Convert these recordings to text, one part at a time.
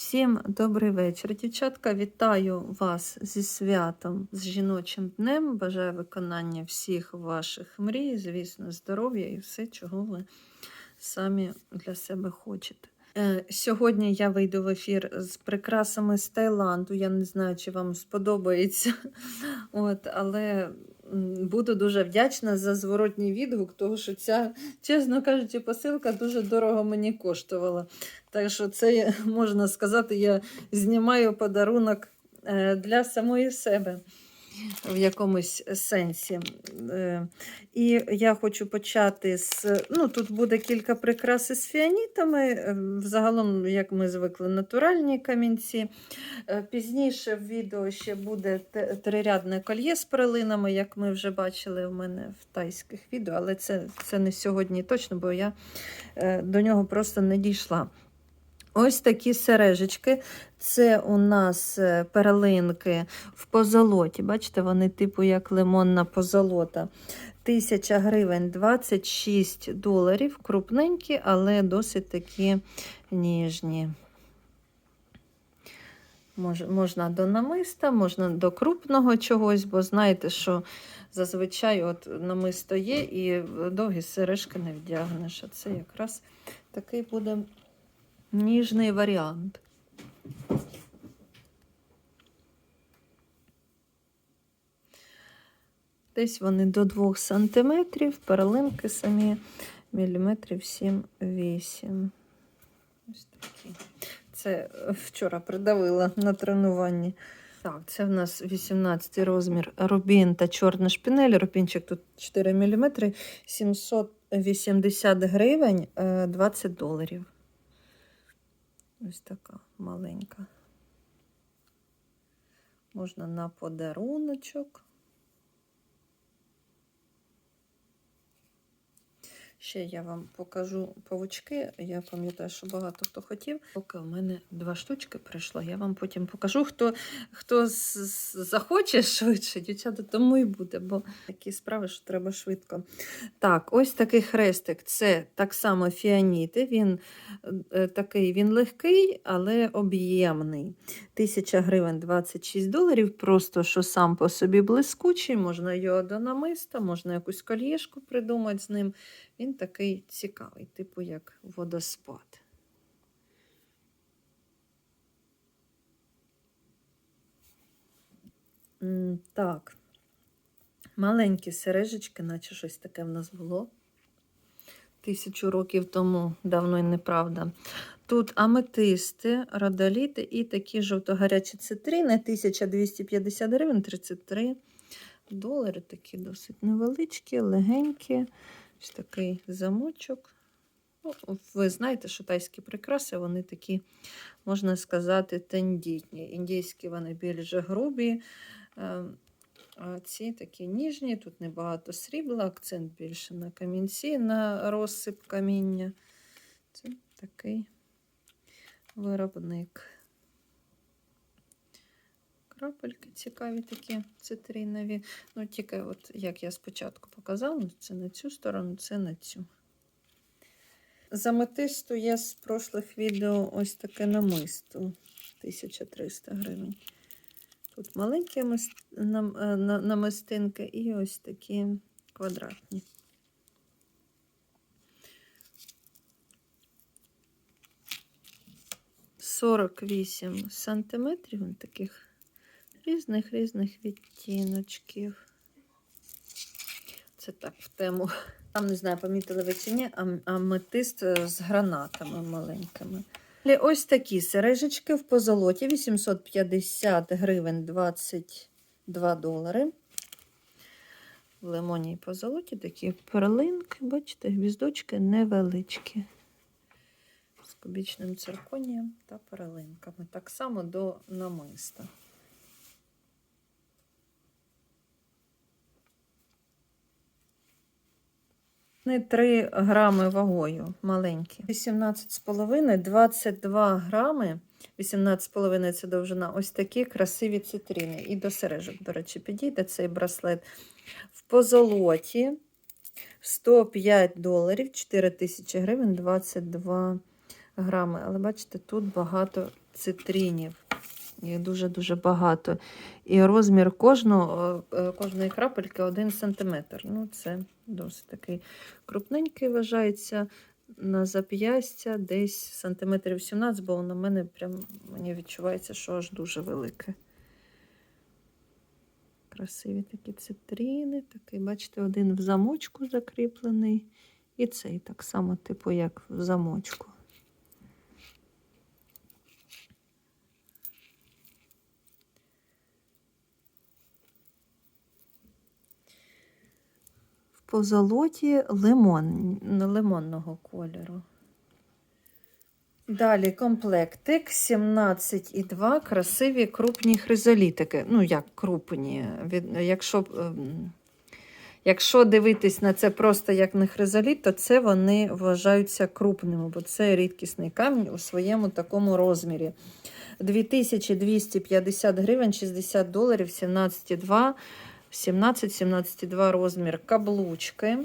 Всім добрий вечір. Дівчатка, вітаю вас зі святом, з жіночим днем. Бажаю виконання всіх ваших мрій, звісно, здоров'я і все, чого ви самі для себе хочете. Е, Сьогодні я вийду в ефір з прикрасами з Таїланду. Я не знаю, чи вам сподобається. От, але буду дуже вдячна за зворотній відгук, тому що ця, чесно кажучи, посилка дуже дорого мені коштувала. Так що це можна сказати, я знімаю подарунок е, для самої себе в якомусь сенсі. Е, І я хочу почати з. Ну, тут буде кілька прикрас із фіанітами. е, Взагалом, як ми звикли, натуральні камінці. Е, Пізніше в відео ще буде трирядне кольє з перлинами, як ми вже бачили у мене в тайських відео, але це, це не сьогодні точно, бо я до нього просто не дійшла. Ось такі сережечки. Це у нас е, перлинки в позолоті. Бачите, вони типу як лимонна позолота. 1000 гривень 26 доларів. Крупненькі, але досить такі ніжні. Мож, можна до намиста, можна до крупного чогось, бо знаєте, що зазвичай от намисто є і довгі сережки не вдягнеш. А це якраз такий буде ніжний варіант. Десь вони до 2 см, перлинки самі міліметрів 7-8. Ось такі. Це вчора придавила на тренуванні. Так, це в нас 18 розмір рубін та чорна шпінель. Рубінчик тут 4 мм, 780 гривень, е, 20 доларів. Ось така маленька. Можна на подаруночок. Ще я вам покажу павучки. Я пам'ятаю, що багато хто хотів. Поки в мене два штучки прийшло, я вам потім покажу. Хто, хто захоче швидше, дівчата, тому і буде, бо такі справи, що треба швидко. Так, ось такий хрестик. Це так само фіаніти. Він е, такий він легкий, але об'ємний. 1000 гривень 26 доларів. Просто що сам по собі блискучий, можна його до намиста, можна якусь кольєшку придумати з ним. Він такий цікавий, типу як водоспад. Так. Маленькі сережечки, наче щось таке в нас було. Тисячу років тому, давно і неправда. Тут аметисти, родоліти і такі жовто-гарячі цитрини. 1250 гривень, 33 долари. Такі досить невеличкі, легенькі. Ось такий замочок. Ну, ви знаєте, що тайські прикраси, вони такі, можна сказати, тендітні. Індійські вони більш грубі. е, А ці такі ніжні, тут небагато срібла, акцент більше на камінці, на розсип каміння. Це такий виробник. Крапельки цікаві такі цитринові. Ну, тільки, от, як я спочатку показала, це на цю сторону, це на цю. З аметисту є з прошлих відео ось таке намисто 1300 гривень. Тут маленькі е, на- намистинки і ось такі квадратні. Сорок вісім сантиметрів таких різних різних відтіночків. Це так в тему. Там не знаю, помітили ви чи ні, ам- аметист е, з гранатами маленькими. Ось такі сережечки в позолоті 850 гривень 22 долари. В лимоні і позолоті такі перлинки, бачите, гвіздочки невеличкі. З кубічним цирконієм та перлинками. Так само до намиста. Вони 3 грами вагою маленькі. 18,5, 22 грами. 18,5 це довжина. Ось такі красиві цитрини. І до сережок, до речі, підійде цей браслет. В позолоті 105 доларів, 4 тисячі гривень, 22 грами. Але бачите, тут багато цитринів. Їх дуже-дуже багато. І розмір кожного, е, кожної крапельки 1 см. Ну, це досить такий крупненький вважається на зап'ястя десь сантиметрів 17, бо на мене прям мені відчувається, що аж дуже велике. Красиві такі цитрини. Такий, бачите, один в замочку закріплений. І цей так само, типу, як в замочку. В позолоті лимон, лимонного кольору. Далі комплектик 17,2 красиві крупні хризолітики. Ну, як крупні. Якщо, ем, якщо дивитись на це просто як на хризоліт, то це вони вважаються крупними, бо це рідкісний камінь у своєму такому розмірі. 2250 гривень, 60 доларів, 17,2, 17-17,2 розмір каблучки.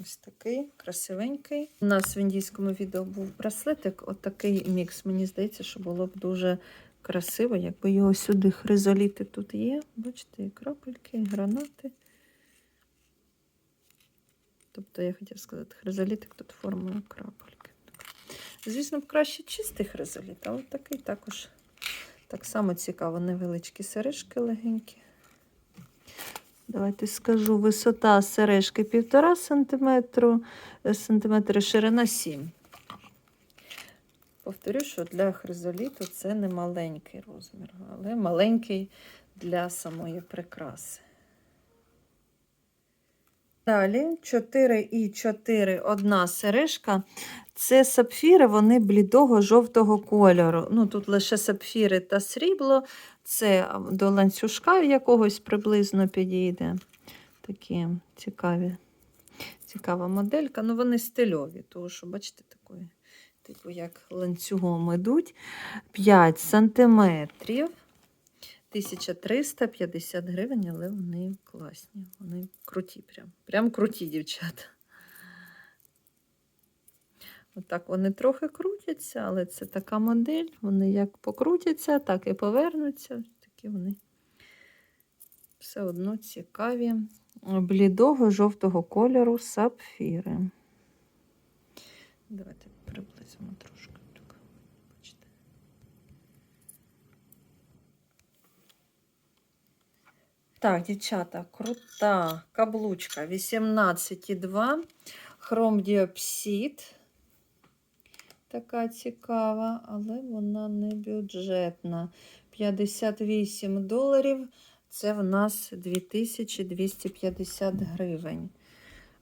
Ось такий красивенький. У нас в індійському відео був браслетик. Отакий мікс. Мені здається, що було б дуже красиво, якби його сюди хризоліти тут є. Бачите, і крапельки, і гранати. Тобто, я хотів сказати, хризолітик тут формою крапельки. Звісно, б краще чистий хризоліт, але такий також так само цікаво. Невеличкі сережки легенькі. Давайте скажу, висота сережки 1,5 см, сантиметри ширина 7. Повторю, що для хризоліту це не маленький розмір, але маленький для самої прикраси. Далі 4 і 4 одна сережка. Це сапфіри, вони блідого жовтого кольору. Ну, Тут лише сапфіри та срібло. Це до ланцюжка якогось приблизно підійде. Такі цікаві, цікава моделька. Ну, вони стильові, тому що, бачите, такої, типу, як ланцюгом ідуть. 5 сантиметрів. 1350 гривень, але вони класні. Вони круті, прям, прям круті, дівчата. Отак вони трохи крутяться, але це така модель. Вони як покрутяться, так і повернуться. Такі вони все одно цікаві. Блідого жовтого кольору сапфіри. Давайте приблизимо трошки. Так, дівчата, крута каблучка 18,2. Хром діопсид. Така цікава, але вона не бюджетна. 58 доларів. Це в нас 2250 гривень.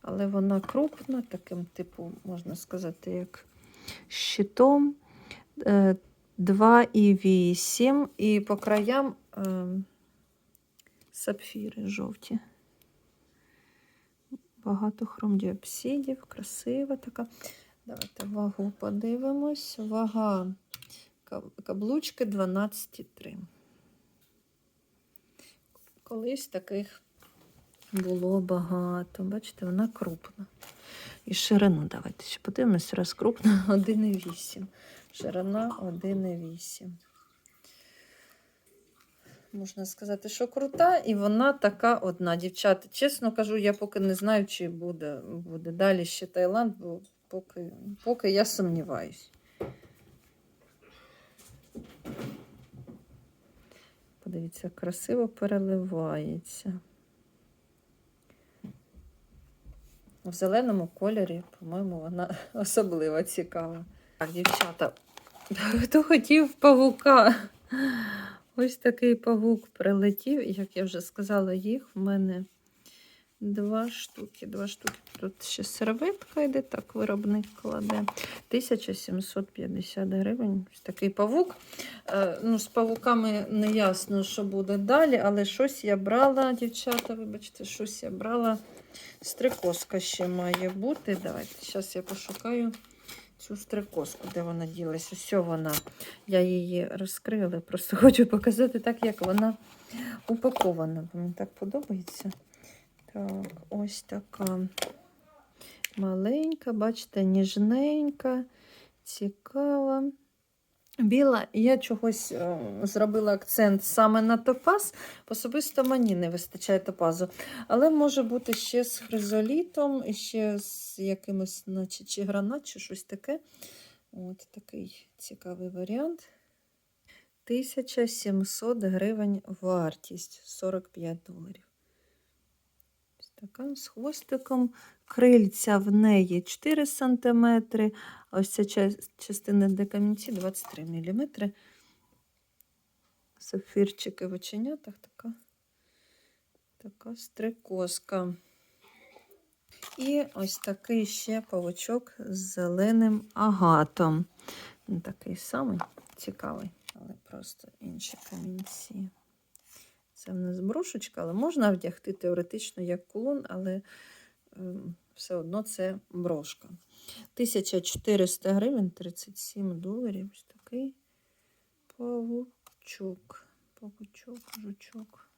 Але вона крупна, таким, типу, можна сказати, як щитом. Е, 2,8 і по краям е, сапфіри жовті. Багато хромдіопсидів, красива така. Давайте вагу подивимось. Вага каблучки 12,3. Колись таких було багато. Бачите, вона крупна. І ширину давайте ще подивимось, раз крупна 1,8. Ширина 1,8. Можна сказати, що крута, і вона така одна. Дівчата, чесно кажу, я поки не знаю, чи буде, буде далі ще Таїланд, бо поки, поки я сумніваюсь. Подивіться, красиво переливається. В зеленому кольорі, по-моєму, вона особливо цікава. Так, дівчата, хто хотів павука? Ось такий павук прилетів, як я вже сказала, їх в мене два штуки. Два штуки. Тут ще серветка йде, так виробник кладе. 1750 гривень. Такий павук. Е, ну, З павуками не ясно, що буде далі, але щось я брала, дівчата, вибачте, щось я брала. Стрикоска ще має бути. Давайте, зараз я пошукаю цю стрикоску, де вона ділась. Ось вона. Я її розкрила, просто хочу показати так, як вона упакована. Мені так подобається. Так, ось така маленька, бачите, ніжненька, цікава. біла. Я чогось е, зробила акцент саме на топаз. Особисто мені не вистачає топазу. Але може бути ще з хризолітом, ще з якимось, наче чи гранат, чи щось таке. От такий цікавий варіант. 1700 гривень вартість 45 доларів. Така з хвостиком. Крильця в неї 4 см, ось ця частина де камінці 23 мм. Сапфірчики в оченятах така, така стрикозка. І ось такий ще павучок з зеленим агатом. Такий самий цікавий, але просто інші камінці. Це в нас брошечка, але можна вдягти теоретично як кулон, але ем, все одно це брошка. 1400 гривень, 37 доларів. Ось такий павучок. Павучок, жучок.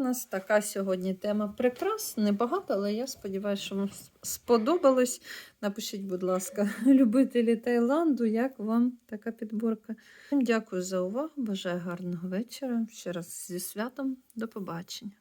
У нас така сьогодні тема прикрас. Небагато, але я сподіваюся, що вам сподобалось. Напишіть, будь ласка, любителі Таїланду, як вам така підборка. Дякую за увагу. Бажаю гарного вечора. Ще раз зі святом. До побачення.